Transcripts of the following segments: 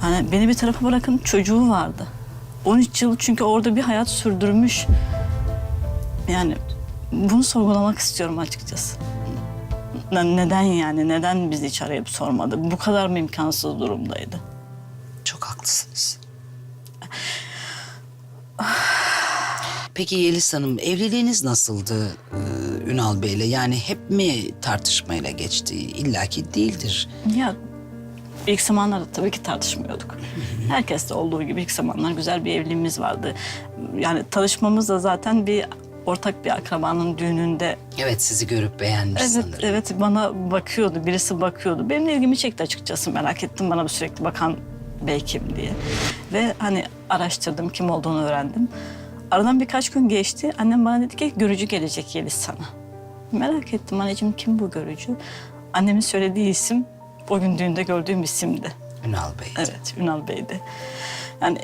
Hani beni bir tarafa bırakın çocuğu vardı. 13 yıl çünkü orada bir hayat sürdürmüş. Yani bunu sorgulamak istiyorum açıkçası. Ne- Neden yani? Neden bizi hiç arayıp sormadı? Bu kadar mı imkansız durumdaydı? Çok haklısınız. Peki Yeliz Hanım evliliğiniz nasıldı e, Ünal Bey'le? Yani hep mi tartışmayla geçti? İlla ki değildir. Ya ilk zamanlarda tabii ki tartışmıyorduk. Herkeste olduğu gibi ilk zamanlar güzel bir evliliğimiz vardı. Yani tanışmamız da zaten bir ortak bir akrabanın düğününde Evet sizi görüp beğenmiş Evet, sanırım. evet bana bakıyordu, birisi bakıyordu. Benim de ilgimi çekti açıkçası merak ettim bana bir sürekli bakan bey kim diye. Ve hani araştırdım, kim olduğunu öğrendim. Aradan birkaç gün geçti, annem bana dedi ki görücü gelecek Yeliz sana. Merak ettim anneciğim kim bu görücü? Annemin söylediği isim o gün düğünde gördüğüm isimdi. Ünal Bey. Evet, Ünal Bey'di. Yani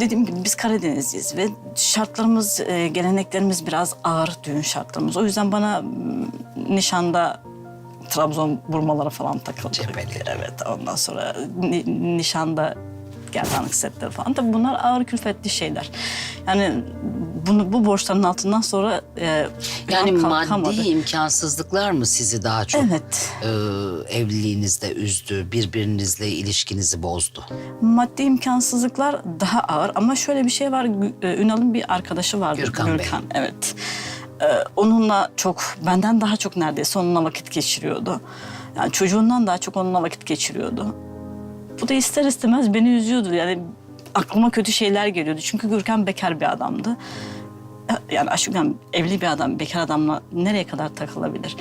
dediğim gibi biz Karadenizliyiz ve şartlarımız, e, geleneklerimiz biraz ağır düğün şartlarımız. O yüzden bana nişanda Trabzon burmaları falan takıldı. Cepheleri. Evet, ondan sonra ni- nişanda gerdanlık setleri falan. Tabii bunlar ağır külfetli şeyler. Yani bunu bu borçların altından sonra e, Yani maddi imkansızlıklar mı sizi daha çok Evet. e, evliliğinizde üzdü, birbirinizle ilişkinizi bozdu? Maddi imkansızlıklar daha ağır ama şöyle bir şey var. E, Ünal'ın bir arkadaşı vardı. Gürkan Bey. Evet. Ee, onunla çok, benden daha çok neredeyse onunla vakit geçiriyordu. Yani çocuğundan daha çok onunla vakit geçiriyordu. Bu da ister istemez beni üzüyordu. Yani aklıma kötü şeyler geliyordu. Çünkü Gürkan bekar bir adamdı. Yani aşkım evli bir adam bekar adamla nereye kadar takılabilir?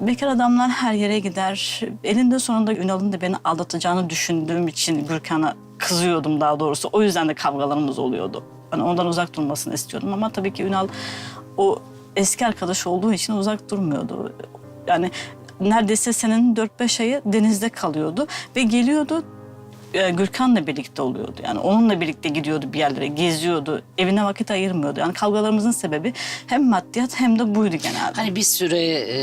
Bekar adamlar her yere gider. Elinde sonunda Ünal'ın da beni aldatacağını düşündüğüm için Gürkan'a kızıyordum daha doğrusu. O yüzden de kavgalarımız oluyordu. Hani ondan uzak durmasını istiyordum ama tabii ki Ünal o eski arkadaş olduğu için uzak durmuyordu. Yani neredeyse senenin 4-5 ayı denizde kalıyordu ve geliyordu e, Gürkan'la birlikte oluyordu. Yani onunla birlikte gidiyordu bir yerlere, geziyordu. Evine vakit ayırmıyordu. Yani kavgalarımızın sebebi hem maddiyat hem de buydu genelde. Hani bir süre e,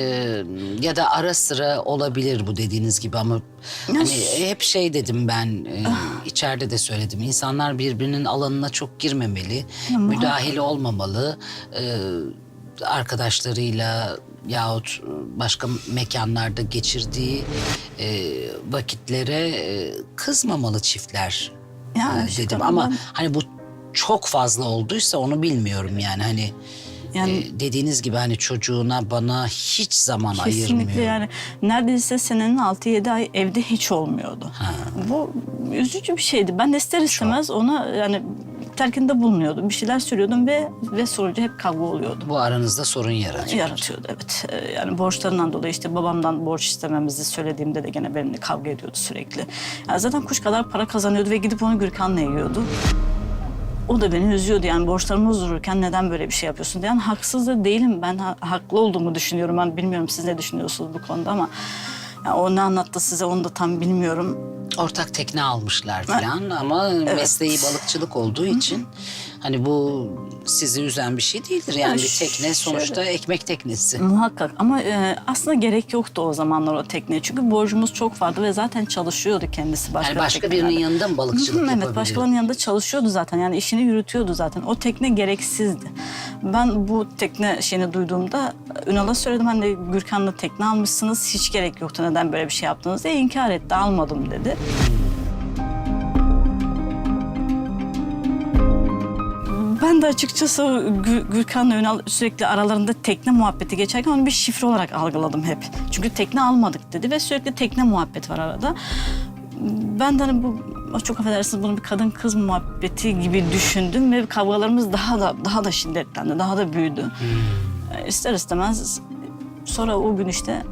ya da ara sıra olabilir bu dediğiniz gibi ama hani hep şey dedim ben e, içeride de söyledim. İnsanlar birbirinin alanına çok girmemeli, müdahil olmamalı. E, arkadaşlarıyla yahut başka mekanlarda geçirdiği e, vakitlere e, kızmamalı çiftler Ya e, işte dedim ama ben- hani bu çok fazla olduysa onu bilmiyorum yani hani Yani- e, dediğiniz gibi hani çocuğuna bana hiç zaman Kesinlikle ayırmıyor. yani neredeyse senenin 6-7 ay evde hiç olmuyordu. Bu üzücü bir şeydi. Ben de ister istemez ona yani terkinde bulunuyordum. Bir şeyler söylüyordum ve ve sonucu hep kavga oluyordu. Bu aranızda sorun yaratıyor. Yaratıyordu evet. Ee, Yani borçlarından dolayı işte babamdan borç istememizi söylediğimde de gene benimle kavga ediyordu sürekli. Yani zaten kuş kadar para kazanıyordu ve gidip onu Gürkan'la yiyordu. O da beni üzüyordu yani borçlarımız dururken neden böyle bir şey yapıyorsun diye. Yani haksız da değilim ben ha- haklı olduğumu düşünüyorum. Ben bilmiyorum siz ne düşünüyorsunuz bu konuda ama yani o ne anlattı size onu da tam bilmiyorum. Ortak tekne almışlar falan ama mesleği balıkçılık olduğu için hani bu sizi üzen bir şey değildir. Yani Yani bir tekne sonuçta ekmek teknesi. Muhakkak ama e, aslında gerek yoktu o zamanlar o tekneye. Çünkü borcumuz çok vardı ve zaten çalışıyordu kendisi başka Yani başka teknelerde. birinin yanında mı balıkçılık Hı hı? Evet başkalarının yanında çalışıyordu zaten yani işini yürütüyordu zaten. O tekne gereksizdi. Ben bu tekne şeyini duyduğumda Ünal'a söyledim hani Gürkan'la tekne almışsınız hiç gerek yoktu neden böyle bir şey yaptınız diye inkar etti almadım dedi. Ben de açıkçası o Gü- Gürkan'la Ünal sürekli aralarında tekne muhabbeti geçerken onu bir şifre olarak algıladım hep. Çünkü tekne almadık dedi ve sürekli tekne muhabbeti var arada. Ben de hani bu çok affedersiniz bunu bir kadın kız muhabbeti gibi düşündüm ve kavgalarımız daha da daha da şiddetlendi, daha da büyüdü. E, İster istemez sonra o gün işte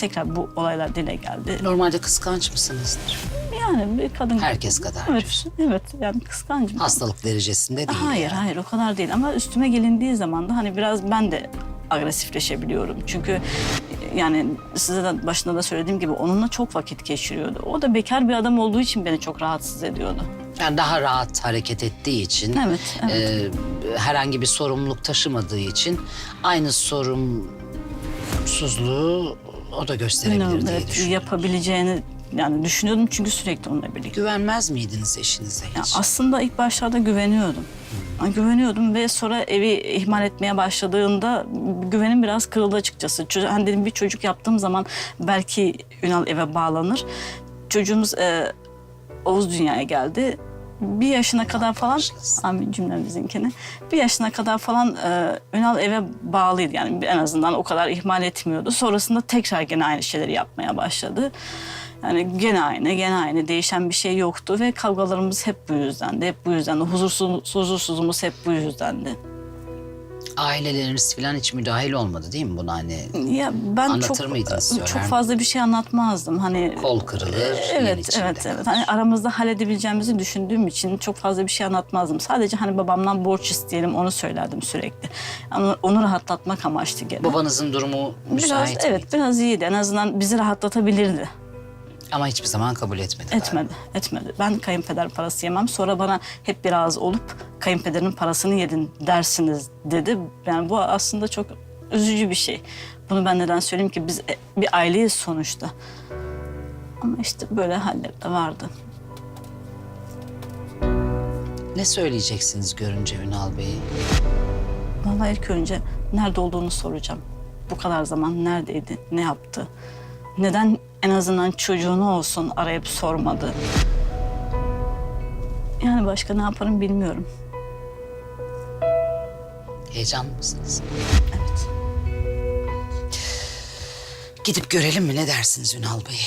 tekrar bu olaylar dile geldi. Normalde kıskanç mısınızdır? Yani bir kadın... Herkes kadar Evet, diyorsun. evet yani kıskancım. Hastalık derecesinde değil. Hayır yani. hayır o kadar değil ama üstüme gelindiği zaman da hani biraz ben de agresifleşebiliyorum. Çünkü yani size de başında da söylediğim gibi onunla çok vakit geçiriyordu. O da bekar bir adam olduğu için beni çok rahatsız ediyordu. Yani daha rahat hareket ettiği için, Evet, evet. e, herhangi bir sorumluluk taşımadığı için aynı sorumsuzluğu o da gösterebilir diye evet, yapabileceğini yani düşünüyordum çünkü sürekli onunla birlikte. Güvenmez miydiniz eşinize Ya hiç? aslında ilk başlarda güveniyordum. Yani Güveniyordum ve sonra evi ihmal etmeye başladığında güvenim biraz kırıldı açıkçası. Çocuk, hani dedim bir çocuk yaptığım zaman belki Ünal eve bağlanır. Çocuğumuz e, Oğuz dünyaya geldi. Bir yaşına kadar falan, amin cümlemizinkini. Bir yaşına kadar falan e, Ünal eve bağlıydı yani en azından o kadar ihmal etmiyordu. Sonrasında tekrar gene aynı şeyleri yapmaya başladı. Yani gene aynı, gene aynı. Değişen bir şey yoktu ve kavgalarımız hep bu yüzdendi. Hep bu yüzdendi. Huzursuz, huzursuzluğumuz hep bu yüzdendi. Aileleriniz falan hiç müdahil olmadı değil mi buna hani? Ya ben Anlatır çok mıydınız, çok söyler fazla bir şey anlatmazdım. Hani Kol kırılır, Evet, içinde evet, evet. Hani aramızda halledebileceğimizi düşündüğüm için çok fazla bir şey anlatmazdım. Sadece hani babamdan borç isteyelim onu söylerdim sürekli. Ama onu rahatlatmak amaçlı gene. Babanızın durumu müsait biraz evet miydi? biraz iyiydi. En azından bizi rahatlatabilirdi. Ama hiçbir zaman kabul etmedi. galiba. Etmedi, etmedi. Ben kayınpeder parası yemem. Sonra bana hep biraz olup kayınpederin parasını yedin dersiniz dedi. Yani bu aslında çok üzücü bir şey. Bunu ben neden söyleyeyim ki biz e, bir aileyiz sonuçta. Ama işte böyle haller de vardı. Ne söyleyeceksiniz görünce Ünal Bey'i? Vallahi ilk önce nerede olduğunu soracağım. Bu kadar zaman neredeydi, ne yaptı? Neden en azından çocuğunu olsun arayıp sormadı? Yani başka ne yaparım bilmiyorum. Heyecanlı mısınız? Evet. Gidip görelim mi ne dersiniz Ünal Bey?